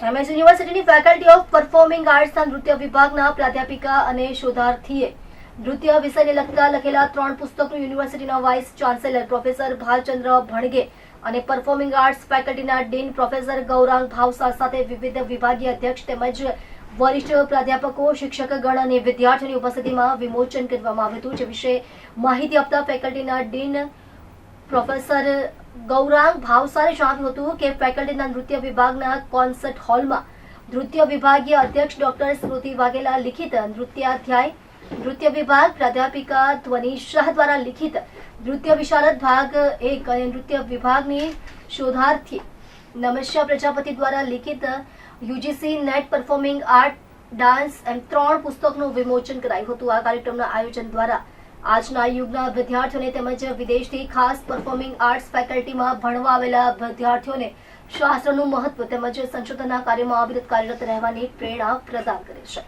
MS યુનિવર્સિટીની faculty of performing આર્ટ્સના નૃત્ય વિભાગના પ્રાધ્યાપિકા અને શોધાર્થીએ નૃત્ય વિષયને લગતા લખેલા ત્રણ પુસ્તકનું યુનિવર્સિટીના vice chancellor professor Bhalchandra Bhanage અને પરફોર્મિંગ આર્ટ્સ ફેકલ્ટીના ડીન પ્રોફેસર ગૌરાંગ ભાવસા સાથે વિવિધ વિભાગીય અધ્યક્ષ તેમજ વરિષ્ઠ પ્રાધ્યાપકો, શિક્ષકગણ અને વિદ્યાર્થીઓની ઉપસ્થિતિમાં વિમોચન કરવામાં આવ્યું હતું, જે વિશે માહિતી આપતા ફેકલ્ટીના ડીન પ્રોફેસર ગૌરાંગ ભાવસારે જણાવ્યું હતું કે ફેકલ્ટીના નૃત્ય વિભાગના કોન્સર્ટ હોલમાં નૃત્ય વિભાગીય અધ્યક્ષ ડોક્ટર સ્મૃતિ વાઘેલા લિખિત નૃત્યાધ્યાય, નૃત્ય વિભાગ પ્રાધ્યાપિકા ધ્વનિ શાહ દ્વારા લિખિત નૃત્ય વિશારદ ભાગ એક અને નૃત્ય વિભાગની શોધાર્થી નમસ્યા પ્રજાપતિ દ્વારા લિખિત UGC NET performing art, dance એમ ત્રણ પુસ્તકનું વિમોચન કરાયું હતું. આ કાર્યક્રમના આયોજન દ્વારા આજના યુગના વિદ્યાર્થીઓને તેમજ વિદેશથી ખાસ પરફોર્મિંગ આર્ટ્સ ફેકલ્ટીમાં ભણવા આવેલા વિદ્યાર્થીઓને શાસ્ત્રનું મહત્વ તેમજ સંશોધનના કાર્યમાં અવિરત કાર્યરત રહેવાની પ્રેરણા પ્રદાન કરે છે.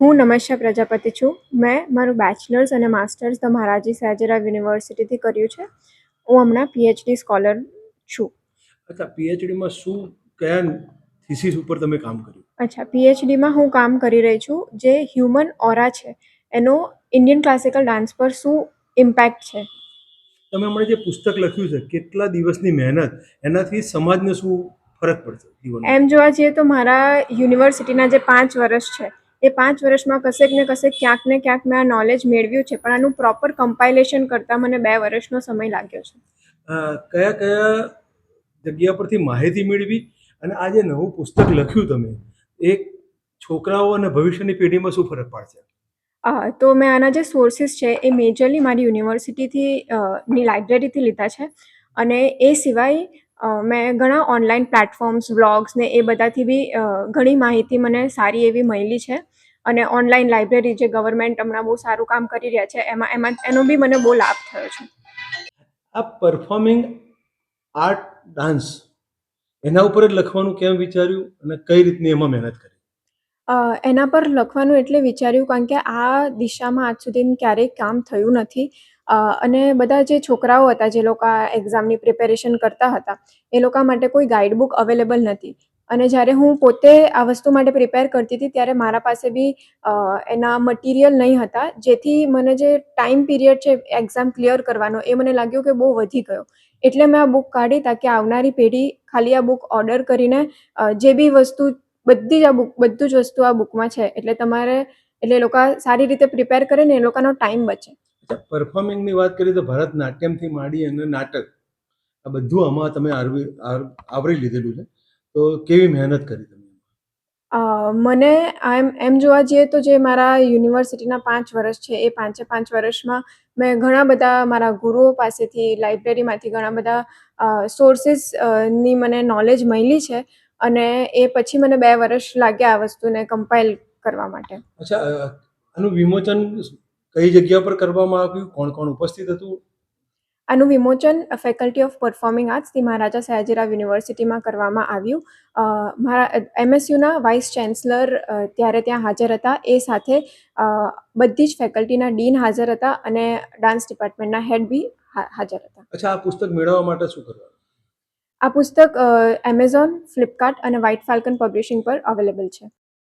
હું નમસ્યા પ્રજાપતિ છું. મેં મારું બેચલર્સ અને માસ્ટર્સ ધ મહારાજી સયાજીરાવ યુનિવર્સિટીથી કર્યું છે. હું હમણાં પીએચડી સ્કોલર છું. અચ્છા પીએચડીમાં શું કયા થીસીસ ઉપર તમે કામ કર્યું? અચ્છા પીએચડીમાં હું કામ કરી રહી છું. જે હ્યુમન ઓરા છે એનો ઇન્ડિયન ક્લાસિકલ ડાન્સ પર શું ઇમ્પેક્ટ છે? તમે હમણાં જે પુસ્તક લખ્યું છે કેટલા દિવસની મહેનત એનાથી સમાજને શું ફરક પડશે એમ જોવા જઈએ તો મારા યુનિવર્સિટીના જે પાંચ વર્ષ છે એ પાંચ વર્ષમાં કશેક ને કશેક ક્યાંક ને ક્યાંક મેં આ નોલેજ મેળવ્યું છે પણ આનું પ્રોપર કમ્પાઇલેશન કરતાં મને બે વર્ષનો સમય લાગ્યો છે. કયા કયા જગ્યા પરથી માહિતી મેળવી? અને આ જે નવું પુસ્તક લખ્યું તમે એ છોકરાઓ અને ભવિષ્યની પેઢીમાં શું ફરક પાડશે? અ, તો મેં આના જે સોર્સિસ છે એ મેજરલી મારી યુનિવર્સિટીથી ની લાઇબ્રેરીથી લીધા છે. અને એ સિવાય મેં ઘણા ઓનલાઈન પ્લેટફોર્મ્સ વ્લોગ્સ ને એ બધાથી બી ઘણી માહિતી મને સારી એવી મળી છે. અને ઓનલાઈન લાઇબ્રેરી જે ગવર્મેન્ટ હમણાં બહુ સારું કામ કરી રહ્યા છે એમાં એમાં એનો બી મને બહુ લાભ થયો છે. આ પરફોર્મિંગ આર્ટ ડાન્સ એના ઉપર જ લખવાનું કેમ વિચાર્યું અને કઈ રીતની એમાં મહેનત કરી? એના પર લખવાનું એટલે વિચાર્યું કારણ કે આ દિશામાં આજ સુધી ક્યારેય કામ થયું નથી. અને બધા જે છોકરાઓ હતા, જે લોકો એક્ઝામની પ્રિપેરેશન કરતા હતા, એ લોકો માટે કોઈ ગાઈડબુક અવેલેબલ નથી. અને જ્યારે હું પોતે આ વસ્તુ માટે પ્રિપેર કરતી હતી, ત્યારે મારા પાસે બી એના મટીરિયલ નહીં હતા. જેથી મને જે ટાઈમ પીરિયડ છે એક્ઝામ ક્લિયર કરવાનો, એ મને લાગ્યું કે બહુ વધી ગયો. એટલે મેં આ બુક કાઢી, તાકે આવનારી પેઢી ખાલી આ બુક ઓર્ડર કરીને જે બી વસ્તુ બધી જ આ બુક બધું જ વસ્તુ આ બુકમાં છે. એટલે તમારે એટલે એ લોકો સારી રીતે પ્રિપેર કરે ને એ લોકોનો ટાઈમ બચે. પરફોર્મિંગની વાત કરીએ તો ભરતનાટ્યમથી માંડી અને નાટક આ બધું આમાં તમે આવરી આવરી લીધેલું છે. તો કેવી મહેનત કરી તમે? મને એમ એમ જોવા જઈએ તો જે મારા યુનિવર્સિટીના પાંચ વર્ષ છે એ પાંચે પાંચ વર્ષમાં મેં ઘણા બધા મારા ગુરુઓ પાસેથી લાઇબ્રેરીમાંથી ઘણા બધા સોર્સિસની મને નોલેજ મળી છે. અને એ પછી મને બે વર્ષ લાગ્યા આ વસ્તુને કમ્પાઇલ કરવા માટે. અચ્છા આનું વિમોચન કઈ જગ્યા પર કરવામાં આવ્યું? કોણ કોણ ઉપસ્થિત હતું? આનું વિમોચન ફેકલ્ટી ઓફ પરફોર્મિંગ આર્ટ્સથી મહારાજા સયાજીરાવ યુનિવર્સિટીમાં કરવામાં આવ્યું. મારા એમએસયુના વાઇસ ચાન્સલર ત્યારે ત્યાં હાજર હતા. એ સાથે બધી જ ફેકલ્ટીના ડીન હાજર હતા અને ડાન્સ ડિપાર્ટમેન્ટના હેડ બી હાજર હતા. અચ્છા આ પુસ્તક મેળવવા માટે શું કરવાનું? આ પુસ્તક એમેઝોન ફ્લિપકાર્ટ અને વ્હાઇટ ફાલ્કન પબ્લિશિંગ પર અવેલેબલ છે.